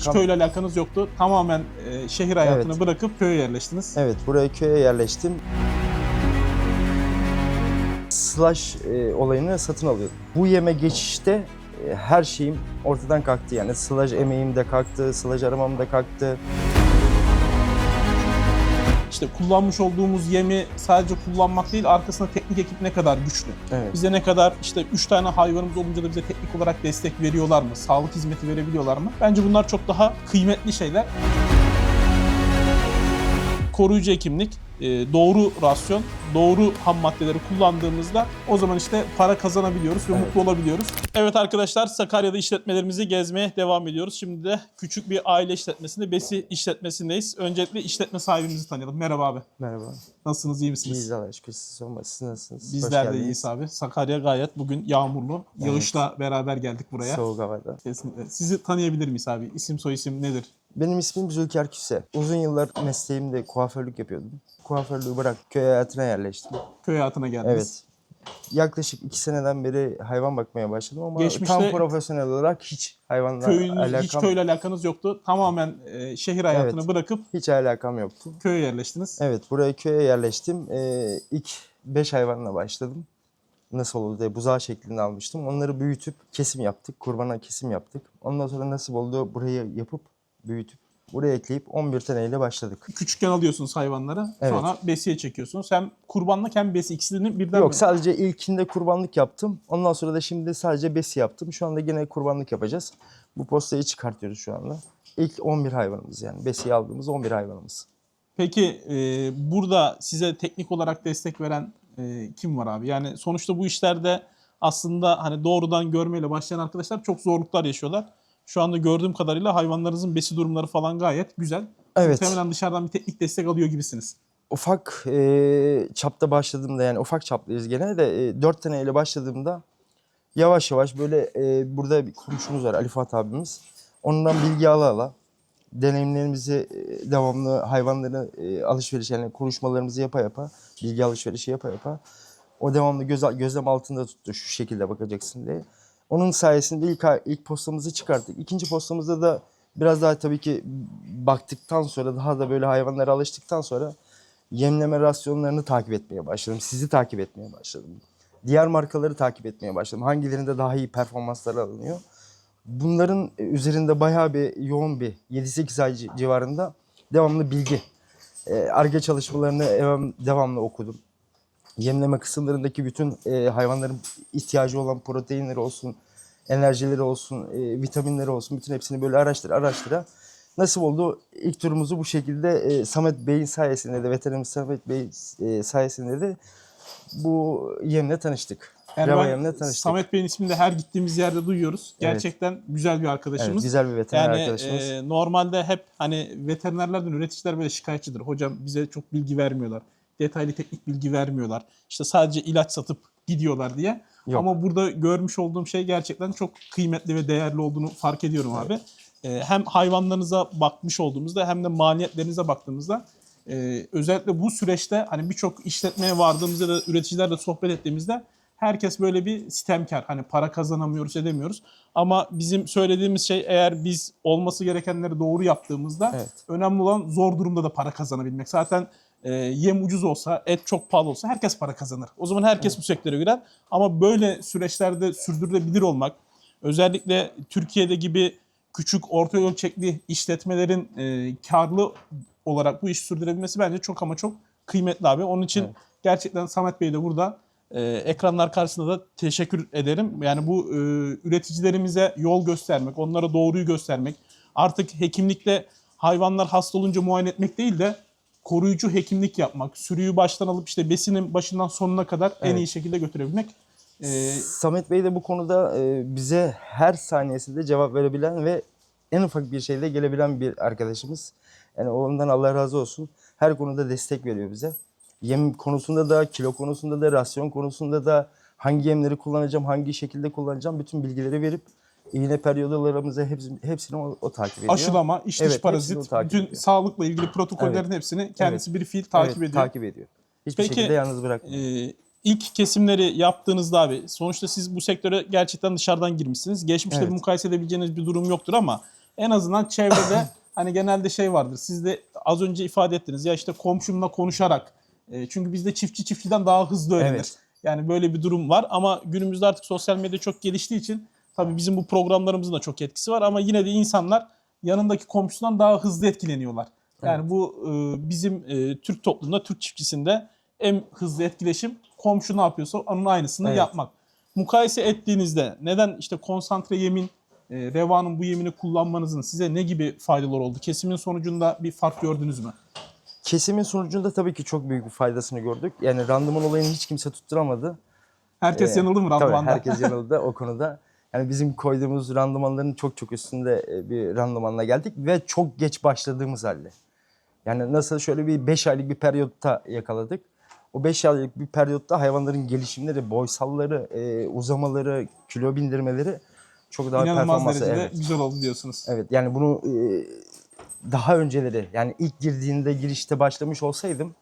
Hiç alakam- köyle alakanız yoktu. Tamamen e, şehir hayatını Evet. bırakıp köye yerleştiniz. Evet, buraya köye yerleştim. Slash e, olayını satın alıyordum. Bu yeme geçişte e, her şeyim ortadan kalktı. Yani slash emeğim de kalktı, slash aramam da kalktı. İşte kullanmış olduğumuz yemi sadece kullanmak değil, arkasında teknik ekip ne kadar güçlü. Evet. Bize ne kadar işte 3 tane hayvanımız olunca da bize teknik olarak destek veriyorlar mı? Sağlık hizmeti verebiliyorlar mı? Bence bunlar çok daha kıymetli şeyler. Koruyucu hekimlik, e, doğru rasyon, doğru ham maddeleri kullandığımızda o zaman işte para kazanabiliyoruz ve Evet. mutlu olabiliyoruz. Evet arkadaşlar Sakarya'da işletmelerimizi gezmeye devam ediyoruz. Şimdi de küçük bir aile işletmesinde, besi işletmesindeyiz. Öncelikle işletme sahibimizi tanıyalım. Merhaba abi. Merhaba. Nasılsınız, iyi misiniz? İyiyiz Allah'a şükür. Siz sorma. Siz nasılsınız? Bizler de iyiyiz abi. Sakarya gayet bugün yağmurlu. Yağışla beraber geldik buraya. Soğuk havada. Kesinlikle. Sizi tanıyabilir miyiz abi? İsim soy isim nedir? Benim ismim Zülker Küse. Uzun yıllar mesleğimde kuaförlük yapıyordum. Kuaförlüğü bırak köy hayatına yerleştim. Köy hayatına geldiniz. Evet. Yaklaşık iki seneden beri hayvan bakmaya başladım ama Geçmişte- tam profesyonel olarak hiç hayvanla Köyünüz, alakam, hiç köyle alakanız yoktu. Tamamen e, şehir hayatını Evet. bırakıp hiç alakam yoktu. köye yerleştiniz. Evet buraya köye yerleştim. Ee, ilk beş hayvanla başladım. Nasıl oldu diye buzağı şeklinde almıştım. Onları büyütüp kesim yaptık. Kurbana kesim yaptık. Ondan sonra nasip oldu burayı yapıp büyütüp buraya ekleyip 11 taneyle başladık. Küçükken alıyorsunuz hayvanları. Evet. Sonra besiye çekiyorsunuz. Hem kurbanlık hem besi ikisini birden Yok mi? sadece ilkinde kurbanlık yaptım. Ondan sonra da şimdi sadece besi yaptım. Şu anda gene kurbanlık yapacağız. Bu postayı çıkartıyoruz şu anda. İlk 11 hayvanımız yani. Besiye aldığımız 11 hayvanımız. Peki e, burada size teknik olarak destek veren e, kim var abi? Yani sonuçta bu işlerde aslında hani doğrudan görmeyle başlayan arkadaşlar çok zorluklar yaşıyorlar. Şu anda gördüğüm kadarıyla hayvanlarınızın besi durumları falan gayet güzel. Evet. Muhtemelen dışarıdan bir teknik destek alıyor gibisiniz. ufak e, çapta başladığımda yani ufak çaplıyız gene de e, 4 taneyle başladığımda yavaş yavaş böyle e, burada bir komşumuz var Ali Fuat abimiz. Ondan bilgi ala ala deneyimlerimizi e, devamlı hayvanları e, alışveriş yani konuşmalarımızı yapa yapa bilgi alışverişi yapa yapa o devamlı göz, gözlem altında tuttu şu şekilde bakacaksın diye. Onun sayesinde ilk ilk postamızı çıkarttık. İkinci postamızda da biraz daha tabii ki baktıktan sonra daha da böyle hayvanlara alıştıktan sonra yemleme rasyonlarını takip etmeye başladım. Sizi takip etmeye başladım. Diğer markaları takip etmeye başladım. Hangilerinde daha iyi performanslar alınıyor. Bunların üzerinde bayağı bir yoğun bir 7-8 ay ci- civarında devamlı bilgi. Arge çalışmalarını devam- devamlı okudum. Yemleme kısımlarındaki bütün e, hayvanların ihtiyacı olan proteinleri olsun, enerjileri olsun, e, vitaminleri olsun bütün hepsini böyle araştıra araştıra nasıl oldu? İlk turumuzu bu şekilde e, Samet Bey'in sayesinde de veterinerimiz Samet Bey e, sayesinde de bu yemle tanıştık. Yani Rava ben yemle tanıştık. Samet Bey'in ismini de her gittiğimiz yerde duyuyoruz. Evet. Gerçekten güzel bir evet, arkadaşımız. güzel bir veteriner Yani arkadaşımız. e, normalde hep hani veterinerlerden üreticiler böyle şikayetçidir. Hocam bize çok bilgi vermiyorlar. Detaylı teknik bilgi vermiyorlar. İşte sadece ilaç satıp gidiyorlar diye. Yok. Ama burada görmüş olduğum şey gerçekten çok kıymetli ve değerli olduğunu fark ediyorum abi. E, hem hayvanlarınıza bakmış olduğumuzda hem de maliyetlerinize baktığımızda e, özellikle bu süreçte hani birçok işletmeye vardığımızda da üreticilerle sohbet ettiğimizde herkes böyle bir sitemkar. Hani para kazanamıyoruz edemiyoruz. Ama bizim söylediğimiz şey eğer biz olması gerekenleri doğru yaptığımızda Evet. önemli olan zor durumda da para kazanabilmek. Zaten e, yem ucuz olsa, et çok pahalı olsa herkes para kazanır. O zaman herkes bu sektöre girer. Ama böyle süreçlerde sürdürülebilir olmak, özellikle Türkiye'de gibi küçük orta ölçekli işletmelerin e, karlı olarak bu işi sürdürebilmesi bence çok ama çok kıymetli abi. Onun için Evet. gerçekten Samet Bey de burada e, ekranlar karşısında da teşekkür ederim. Yani bu e, üreticilerimize yol göstermek, onlara doğruyu göstermek, artık hekimlikte hayvanlar hasta olunca muayene etmek değil de koruyucu hekimlik yapmak, sürüyü baştan alıp işte besinin başından sonuna kadar en Evet. iyi şekilde götürebilmek. E, Samet Bey de bu konuda e, bize her saniyesinde cevap verebilen ve en ufak bir şeyde gelebilen bir arkadaşımız. Yani ondan Allah razı olsun. Her konuda destek veriyor bize. Yem konusunda da, kilo konusunda da, rasyon konusunda da hangi yemleri kullanacağım, hangi şekilde kullanacağım bütün bilgileri verip iğne periyodalarımızı hepsini, hepsini o, o takip ediyor. aşılama, iç dış Evet, parazit, bütün ediyor. sağlıkla ilgili protokollerin hepsini kendisi bir fiil takip Evet, ediyor. Takip ediyor. Hiçbir Peki, şekilde yalnız bırakmıyor. Ee, ilk kesimleri yaptığınızda abi sonuçta siz bu sektöre gerçekten dışarıdan girmişsiniz. Geçmişte Evet. mukayese edebileceğiniz bir durum yoktur ama en azından çevrede hani genelde şey vardır. Siz de az önce ifade ettiniz ya işte komşumla konuşarak. E, çünkü bizde çiftçi çiftçiden daha hızlı öğrenir. Evet. Yani böyle bir durum var ama günümüzde artık sosyal medya çok geliştiği için tabii bizim bu programlarımızın da çok etkisi var ama yine de insanlar yanındaki komşusundan daha hızlı etkileniyorlar. Yani bu e, bizim e, Türk toplumunda, Türk çiftçisinde en hızlı etkileşim komşu ne yapıyorsa onun aynısını Evet. yapmak. Mukayese ettiğinizde neden işte konsantre yemin, e, revanın bu yemini kullanmanızın size ne gibi faydalar oldu? Kesimin sonucunda bir fark gördünüz mü? Kesimin sonucunda tabii ki çok büyük bir faydasını gördük. Yani randıman olayını hiç kimse tutturamadı. Herkes Ee, yanıldı mı Tabii randevanda? herkes yanıldı o konuda. Yani bizim koyduğumuz randımanların çok çok üstünde e, bir randımanla geldik ve çok geç başladığımız halde. Yani nasıl şöyle bir 5 aylık bir periyotta yakaladık. O 5 aylık bir periyotta hayvanların gelişimleri, boysalları, e, uzamaları, kilo bindirmeleri çok daha İnanılmaz performansı. derecede Evet. güzel oldu diyorsunuz. evet yani bunu e, daha önceleri yani ilk girdiğinde girişte başlamış olsaydım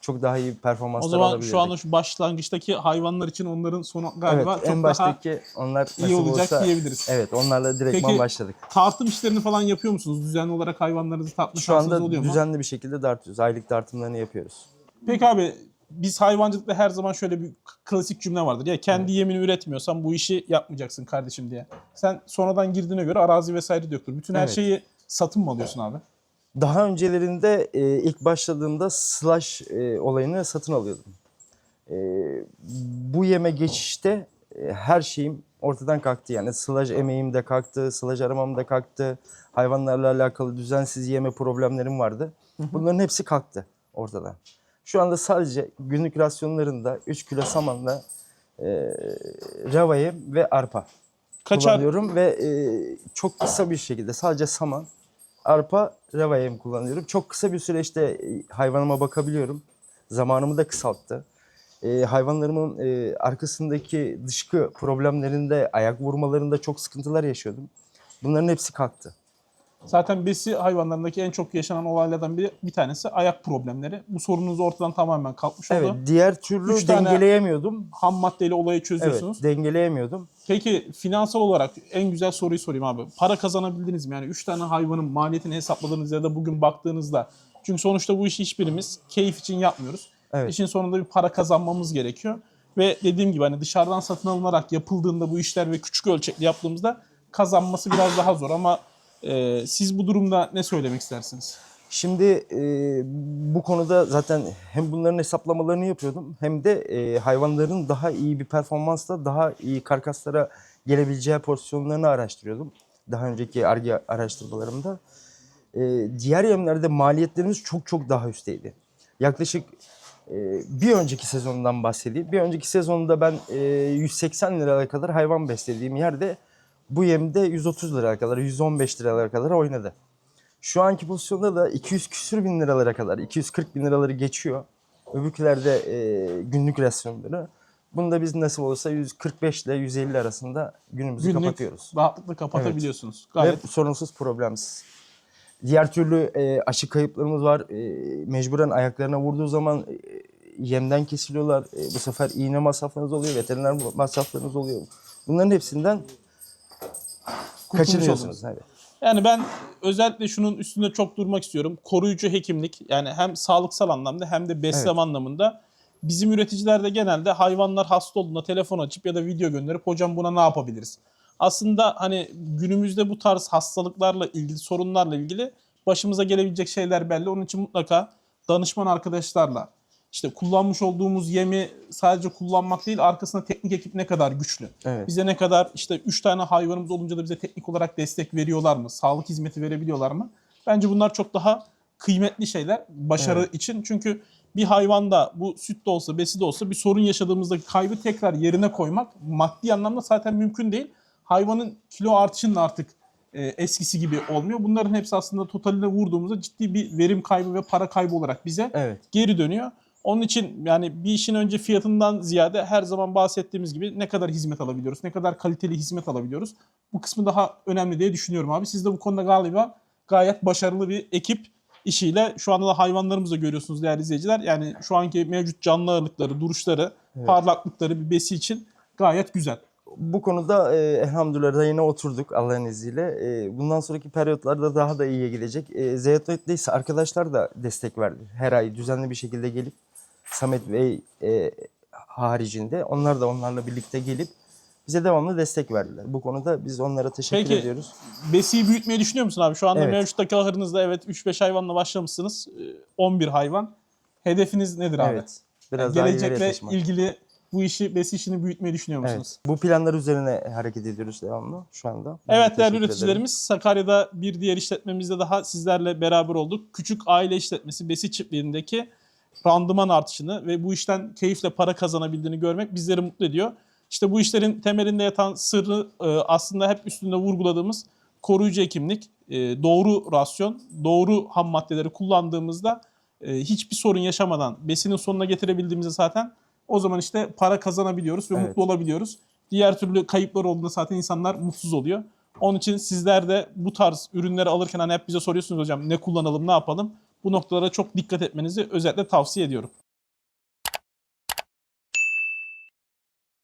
çok daha iyi performanslar O zaman alabilirdik. şu anda şu başlangıçtaki hayvanlar için onların sonu galiba evet, çok en daha baştaki onlar iyi olacak olsa- diyebiliriz. Evet onlarla direktman Peki, başladık. tartım işlerini falan yapıyor musunuz? Düzenli olarak hayvanlarınızı tartma Şu anda oluyor mu? düzenli bir şekilde dartıyoruz. Aylık dartımlarını yapıyoruz. Peki abi biz hayvancılıkta her zaman şöyle bir klasik cümle vardır. Ya kendi yemini üretmiyorsan bu işi yapmayacaksın kardeşim diye. Sen sonradan girdiğine göre arazi vesaire diyordur. Bütün her Evet. şeyi satın mı alıyorsun abi? Daha öncelerinde e, ilk başladığımda slash e, olayını satın alıyordum. E, bu yeme geçişte e, her şeyim ortadan kalktı. Yani slash emeğim de kalktı, slash aramam da kalktı. Hayvanlarla alakalı düzensiz yeme problemlerim vardı. Bunların hepsi kalktı ortadan. Şu anda sadece günlük rasyonlarında 3 kilo samanla e, rava ve arpa Kaçar kullanıyorum ve e, çok kısa bir şekilde sadece saman, arpa, reva yem kullanıyorum. Çok kısa bir süreçte e, hayvanıma bakabiliyorum. Zamanımı da kısalttı. E, hayvanlarımın e, arkasındaki dışkı problemlerinde, ayak vurmalarında çok sıkıntılar yaşıyordum. Bunların hepsi kalktı. Zaten besi hayvanlarındaki en çok yaşanan olaylardan biri bir tanesi ayak problemleri. Bu sorununuz ortadan tamamen kalkmış oldu. Evet, diğer türlü Üç tane- dengeleyemiyordum. Ham maddeyle olayı Evet, çözüyorsunuz. dengeleyemiyordum. Peki finansal olarak en güzel soruyu sorayım abi. Para kazanabildiniz mi? Yani 3 tane hayvanın maliyetini hesapladığınız ya da bugün baktığınızda. Çünkü sonuçta bu işi hiçbirimiz keyif için yapmıyoruz. Evet. İşin sonunda bir para kazanmamız gerekiyor. Ve dediğim gibi hani dışarıdan satın alınarak yapıldığında bu işler ve küçük ölçekli yaptığımızda kazanması biraz daha zor ama e, siz bu durumda ne söylemek istersiniz? Şimdi e, bu konuda zaten hem bunların hesaplamalarını yapıyordum hem de e, hayvanların daha iyi bir performansla daha iyi karkaslara gelebileceği pozisyonlarını araştırıyordum. Daha önceki ARGE araştırmalarımda. E, diğer yemlerde maliyetlerimiz çok çok daha üstteydi. Yaklaşık e, bir önceki sezondan bahsedeyim. Bir önceki sezonda ben e, 180 liraya kadar hayvan beslediğim yerde bu yemde 130 liraya kadar, 115 liralara kadar oynadı. Şu anki pozisyonda da 200 küsür bin liralara kadar, 240 bin liraları geçiyor. Öbürkülerde e, günlük rasyonları. Bunu da biz nasıl olursa 145 ile 150 arasında günümüzü Günlük kapatıyoruz. rahatlıkla kapatabiliyorsunuz. Ve Gayet sorunsuz problemsiz. Diğer türlü e, aşı kayıplarımız var. E, mecburen ayaklarına vurduğu zaman e, yemden kesiliyorlar. E, bu sefer iğne masraflarınız oluyor, veteriner masraflarınız oluyor. Bunların hepsinden oldunuz. Evet. Yani ben özellikle şunun üstünde çok durmak istiyorum. Koruyucu hekimlik yani hem sağlıksal anlamda hem de besleme Evet. anlamında bizim üreticilerde genelde hayvanlar hasta olduğunda telefon açıp ya da video gönderip hocam buna ne yapabiliriz? Aslında hani günümüzde bu tarz hastalıklarla ilgili sorunlarla ilgili başımıza gelebilecek şeyler belli. Onun için mutlaka danışman arkadaşlarla işte kullanmış olduğumuz yemi sadece kullanmak değil arkasında teknik ekip ne kadar güçlü. Evet. Bize ne kadar işte 3 tane hayvanımız olunca da bize teknik olarak destek veriyorlar mı? Sağlık hizmeti verebiliyorlar mı? Bence bunlar çok daha kıymetli şeyler başarı Evet. için. Çünkü bir hayvanda bu süt de olsa, besi de olsa bir sorun yaşadığımızdaki kaybı tekrar yerine koymak maddi anlamda zaten mümkün değil. Hayvanın kilo artışının artık e, eskisi gibi olmuyor. Bunların hepsi aslında totaline vurduğumuzda ciddi bir verim kaybı ve para kaybı olarak bize Evet. geri dönüyor. Onun için yani bir işin önce fiyatından ziyade her zaman bahsettiğimiz gibi ne kadar hizmet alabiliyoruz, ne kadar kaliteli hizmet alabiliyoruz. Bu kısmı daha önemli diye düşünüyorum abi. Siz de bu konuda galiba gayet başarılı bir ekip işiyle şu anda da hayvanlarımızı da görüyorsunuz değerli izleyiciler. Yani şu anki mevcut canlı ağırlıkları, duruşları, Evet. parlaklıkları bir besi için gayet güzel. bu konuda e, elhamdülillah rayına oturduk Allah'ın izniyle. E, bundan sonraki periyotlarda daha da iyiye gidecek. E, Zeyatoyt'te ise arkadaşlar da destek verdi. Her ay düzenli bir şekilde gelip Samet Bey e, haricinde onlar da onlarla birlikte gelip bize devamlı destek verdiler. Bu konuda biz onlara teşekkür Peki, ediyoruz. Besiyi büyütmeyi düşünüyor musun abi? Şu anda Evet. mevcuttaki ahırınızda evet 3-5 hayvanla başlamışsınız. Ee, 11 hayvan. Hedefiniz nedir abi? Evet. Biraz ileriye Gelecekle ilgili bu işi, besi işini büyütmeyi düşünüyor musunuz? Evet. Bu planlar üzerine hareket ediyoruz devamlı şu anda. Evet değerli üreticilerimiz Sakarya'da bir diğer işletmemizde daha sizlerle beraber olduk. Küçük aile işletmesi Besi Çiftliği'ndeki randıman artışını ve bu işten keyifle para kazanabildiğini görmek bizleri mutlu ediyor. İşte bu işlerin temelinde yatan sırrı e, aslında hep üstünde vurguladığımız koruyucu hekimlik, e, doğru rasyon, doğru ham maddeleri kullandığımızda e, hiçbir sorun yaşamadan besinin sonuna getirebildiğimizde zaten o zaman işte para kazanabiliyoruz ve Evet. mutlu olabiliyoruz. Diğer türlü kayıplar olduğunda zaten insanlar mutsuz oluyor. Onun için sizler de bu tarz ürünleri alırken hani hep bize soruyorsunuz hocam ne kullanalım ne yapalım. Bu noktalara çok dikkat etmenizi özellikle tavsiye ediyorum.